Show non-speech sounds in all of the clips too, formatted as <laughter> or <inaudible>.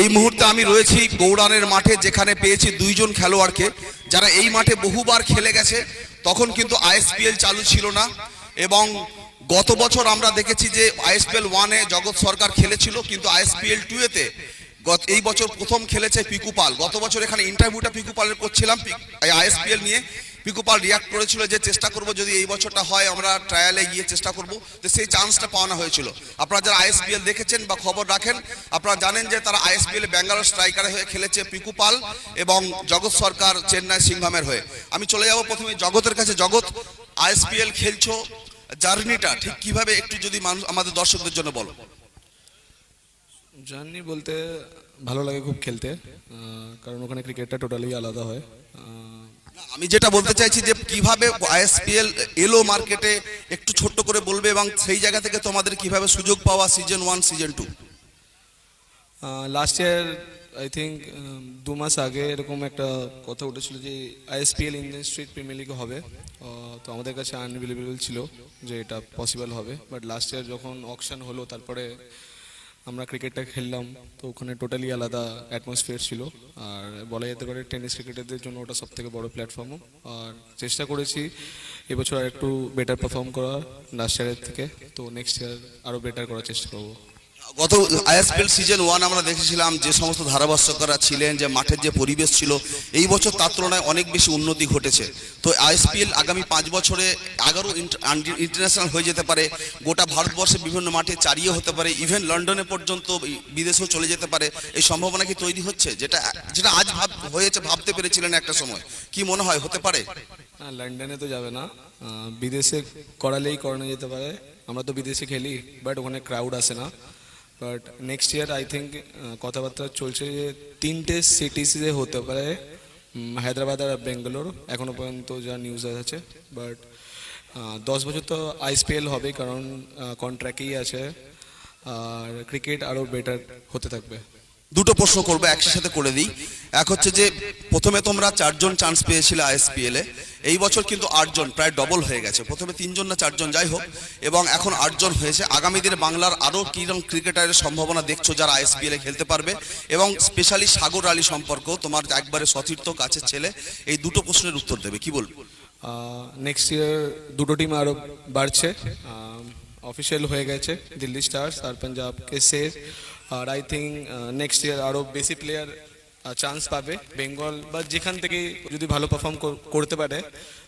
এই মুহূর্তে আমি রয়েছি গৌড়ানের মাঠে, যেখানে পেয়েছি দুইজন খেলোয়াড়কে। যারা এই মাঠে বহুবার খেলে গেছে, তখন কিন্তু আইএসপিএল চালু ছিল না। এবং গত বছর আমরা দেখেছি যে আইএসপিএল ওয়ানে জগৎ সরকার খেলেছিল, কিন্তু আইএসপিএল টু এতে গত এই বছর প্রথম খেলেছে পিকু পাল। গত বছর এখানে ইন্টারভিউটা পিকু পালের করছিলাম, আইএসপিএল নিয়ে। পিকু পাল রিয়াক্ট করেছিল যে চেষ্টা করব যদি এই বছরটা হয়, আমরা ট্রায়ালে গিয়ে চেষ্টা করব। তো সেই চান্সটা পাওয়ানো হয়েছিল। আপনারা যারা আইএসপিএল দেখেছেন বা খবর রাখেন, আপনারা জানেন যে তারা আইএসপিএল ব্যাঙ্গালোর স্ট্রাইকারে হয়ে খেলেছে পিকুপাল এবং জগৎ সরকার চেন্নাই সিংহামের হয়ে। আমি চলে যাব প্রথমে জগতের কাছে। জগৎ আইএসপিএল খেলছো, জার্নিটা ঠিক কীভাবে একটু যদি মানুষ, আমাদের দর্শকদের জন্য বলো। জার্নি বলতে ভালো লাগে খুব খেলতে কারণ ওখানে ক্রিকেটটা টোটালি আলাদা হয়। আমি যেটা বলতে চাইছি যে কীভাবে আইএসপিএল এলো মার্কেটে, একটু ছোট্ট করে বলবে এবং সেই জায়গা থেকে তোমাদের কীভাবে সুযোগ পাওয়া season one season two last year I think দু মাস আগে এরকম একটা কথা উঠেছিল যে ISPL Indian Street Premier League হবে। তো আমাদের কাছে আনবিলিভেবল ছিল যে এটা পসিবল হবে। বাট লাস্ট ইয়ার যখন অকশন হলো, তারপরে আমরা ক্রিকেটটা খেললাম, তো ওখানে টোটালি আলাদা অ্যাটমসফিয়ার ছিল। আর বলা যেতে পারে টেনিস ক্রিকেটারদের জন্য ওটা সব থেকে বড় প্ল্যাটফর্মও আর চেষ্টা করেছি এবছর আর একটু বেটার পারফর্ম করা লাস্ট ইয়ারের থেকে। তো নেক্সট ইয়ার আরও বেটার করার চেষ্টা করব। গত আইএসপিএল সিজন ওয়ান আমরা দেখেছিলাম যে সমস্ত ধারাভাষ্যকাররা ছিলেন, যে মাঠের যে পরিবেশ ছিল, এই বছর তার তুলনায় অনেক বেশি উন্নতি ঘটেছে। তো আইএসপিএল আগামী পাঁচ বছরে এগারো ইন্টারন্যাশনাল হয়ে যেতে পারে, গোটা ভারতবর্ষে বিভিন্ন মাঠে চারিয়ে হতে পারে ইভেন লন্ডনে পর্যন্ত বিদেশেও চলে যেতে পারে, এই সম্ভাবনা কি তৈরি হচ্ছে? যেটা যেটা আজ ভাব, হয়েছে, ভাবতে পেরেছিলেন একটা সময়। কি মনে হয়, হতে পারে? লন্ডনে তো যাবে না। বিদেশে করালেই করানো যেতে পারে। আমরা তো বিদেশে খেলি বাট ওখানে ক্রাউড আসে না। But next year I think কথাবার্তা চলছে যে তিনটে সিটিসে হতে পারে। হায়দ্রাবাদ আর বেঙ্গালোর। এখনও পর্যন্ত যা নিউজ আছে। বাট দশ বছর তো আইসিএল হবে, কারণ কন্ট্রাক্টেই আছে। আর ক্রিকেট আরও বেটার হতে থাকবে। দুটো প্রশ্ন করব, একসাথে করে দিই। এক হচ্ছে যে, প্রথমে তোমরা চারজন চান্স পেয়েছিলে আইএসপিএল এই বছর কিন্তু আটজন, প্রায় ডবল হয়ে গেছে। প্রথমে তিনজন না চারজন, যাই হোক। এবং এখন আটজন হয়েছে। আগামী দিনে বাংলার আরও কীরকম ক্রিকেটারের সম্ভাবনা দেখছ যারা আইএসপিএল খেলতে পারবে? এবং স্পেশালি সাগর আলী সম্পর্ক তোমার একবারে সতীর্থ কাছের ছেলে, এই দুটো প্রশ্নের উত্তর দেবে। কি বলব? নেক্সট ইয়ার দুটো টিম আরও বাড়ছে। অফিসিয়াল হয়ে গেছে, দিল্লি স্টার্স আর পাঞ্জাব কেসের আর আই থিঙ্ক নেক্সট ইয়ার আরও বেশি প্লেয়ার চান্স পাবে বেঙ্গল বা যেখান থেকে যদি ভালো পারফর্ম করতে পারে,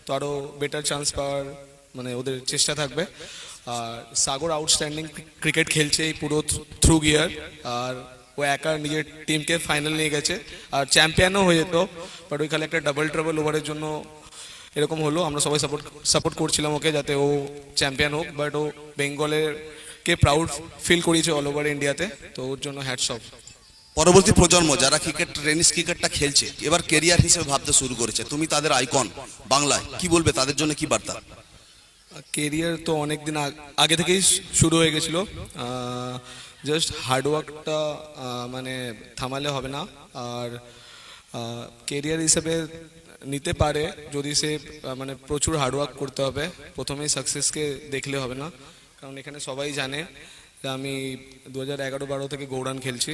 তো আরও বেটার চান্স পাওয়ার মানে ওদের চেষ্টা থাকবে। আর সাগর আউটস্ট্যান্ডিং ক্রিকেট খেলছে এই পুরো থ্রু গিয়ার আর ও একা নিজের টিমকে ফাইনাল নিয়ে গেছে। আর চ্যাম্পিয়নও হয়ে যেত বাট ওই খালি একটা ডাবল ট্রাবল ওভারের জন্য এরকম হলো। আমরা সবাই সাপোর্ট সাপোর্ট করছিলাম ওকে যাতে ও চ্যাম্পিয়ন হোক বাট ও বেঙ্গলের কে প্রাউড ফিল করিয়েছে অল ওভার ইন্ডিয়াতে তো ওর জন্য হ্যাটস অফ পরবর্তী প্রজন্ম যারা ক্রিকেট টেনিস ক্রিকেটটা খেলছে এবার কেরিয়ার হিসেবে ভাবতে শুরু করেছে। তুমি তাদের আইকন বাংলায় কি বলবে? তাদের জন্য কি বার্তা? কেরিয়ার তো অনেক দিন আগে থেকেই শুরু হয়ে গেছিল। জাস্ট হার্ডওয়ার্কটা মানে থামালে হবে না। আর কেরিয়ার হিসেবে নিতে পারে যদি সে মানে প্রচুর হার্ডওয়ার্ক করতে হবে। প্রথমেই সাকসেসকে দেখলে হবে না। কারণ এখানে সবাই জানে যে আমি দু হাজার এগারো বারো থেকে গৌরান খেলছি।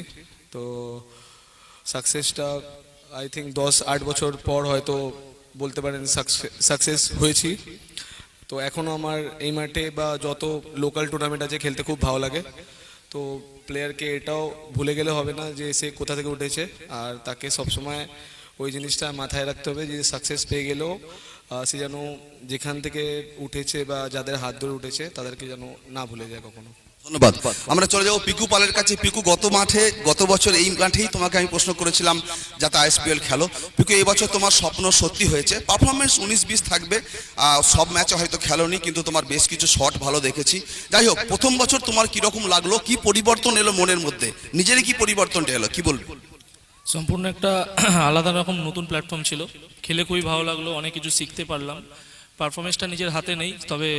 তো সাকসেসটা আই থিঙ্ক দশ আট বছর পর হয়তো বলতে পারেন সাকসেস হয়েছি। তো এখনও আমার এই মাঠে বা যত লোকাল টুর্নামেন্ট আছে খেলতে খুব ভালো লাগে। তো প্লেয়ারকে এটাও ভুলে গেলে হবে না যে সে কোথা থেকে উঠেছে। আর তাকে সবসময় ওই জিনিসটা মাথায় রাখতে হবে যে সাকসেস পেয়ে গেলেও সে যেন যেখান থেকে উঠেছে বা যাদের হাত ধরে উঠেছে, তাদেরকে যেন না ভুলে যায় কখনো। ধন্যবাদ। আমরা চলে যাব পিকু পালের কাছে। পিকু, গত মাঠে, গত বছর এই মাঠেই তোমাকে আমি প্রশ্ন করেছিলাম যাতে আইএসপিএল খেলো। পিকু, এই বছর তোমার স্বপ্ন সত্যি হয়েছে। পারফরমেন্স উনিশ বিশ থাকবে। সব ম্যাচে হয়তো খেলোনি, কিন্তু তোমার বেশ কিছু শট ভালো দেখেছি। যাই হোক, প্রথম বছর তোমার কীরকম লাগল? কি পরিবর্তন এলো মনের মধ্যে? নিজেরই কি পরিবর্তনটা এলো? কি বলবে? সম্পূর্ণ একটা <clears throat> আলাদা রকম নতুন প্ল্যাটফর্ম ছিল। খেলে খুবই ভালো লাগল, অনেক কিছু শিখতে পারলাম। পারফরমেন্সটা নিজের হাতে নেই, তবে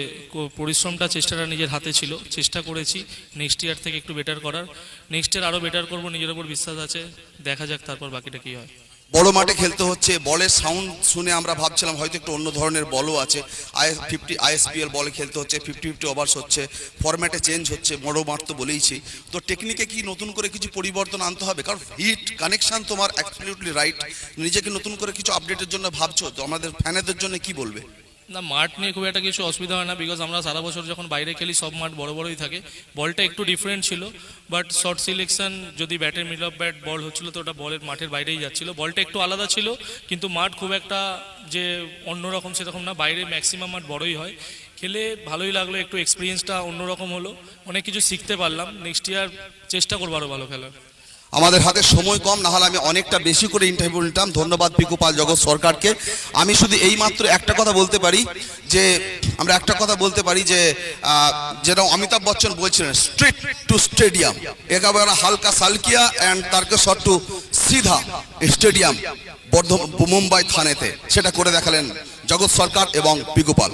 পরিশ্রমটা চেষ্টাটা নিজের হাতে ছিল। চেষ্টা করেছি নেক্সট ইয়ার থেকে একটু বেটার করার। নেক্সট ইয়ার আরও বেটার করব, নিজের ওপর বিশ্বাস আছে। দেখা যাক তারপর বাকিটা কী হয়। বড় মাঠে খেলতে হচ্ছে, বলের সাউন্ড শুনে আমরা ভাবছিলাম হয়তো একটু অন্য ধরনের বলও আছে। আই ফিফটি আইএসপিএল বলে খেলতে হচ্ছে ফিফটি ফিফটি ওভার্স হচ্ছে ফরম্যাটে চেঞ্জ হচ্ছে, বড় মাঠ তো বলেইছি। তো টেকনিকে কি নতুন করে কিছু পরিবর্তন আনতে হবে? কারণ হিট কানেকশান তোমার অ্যাবসলিউটলি রাইট নিজেকে নতুন করে কিছু আপডেটের জন্য ভাবছ, তো আমাদের ফ্যানেদের জন্য কি বলবে? না, মাঠ নিয়ে খুব একটা কিছু অসুবিধা হয় না বিকজ আমরা সারা বছর যখন বাইরে খেলি, সব মাঠ বড় বড়ই থাকে। বলটা একটু ডিফারেন্ট ছিল বাট শর্ট সিলেকশন যদি ব্যাটের মিড অফ ব্যাট বল হচ্ছিল, তো ওটা বলের মাঠের বাইরেই যাচ্ছিল। বলটা একটু আলাদা ছিল, কিন্তু মাঠ খুব একটা যে অন্যরকম সেরকম না, বাইরে ম্যাক্সিমাম মাঠ বড়ই হয়। খেলে ভালোই লাগল, একটু এক্সপিরিয়েন্সটা অন্যরকম হলো, অনেক কিছু শিখতে পারলাম। নেক্সট ইয়ার চেষ্টা করব আরও ভালো খেলার। আমাদের হাতে সময় কম না হলে আমি অনেকটা বেশি করে ইন্টারভিউ নিতাম। ধন্যবাদ পিকু পাল জগৎ সরকারকে। আমি শুধু এই মাত্র একটা কথা বলতে পারি যে, আমরা একটা কথা বলতে পারি যে যেটা অমিতাভ বচ্চন বলছিলেন স্ট্রিট টু স্টেডিয়াম একেবারে হালকা সালকিয়া অ্যান্ড তারকে তারকেশ্বর টু সিধা স্টেডিয়াম বর্ধমান মুম্বাই থানেতে। সেটা করে দেখালেন জগৎ সরকার এবং পিকু পাল।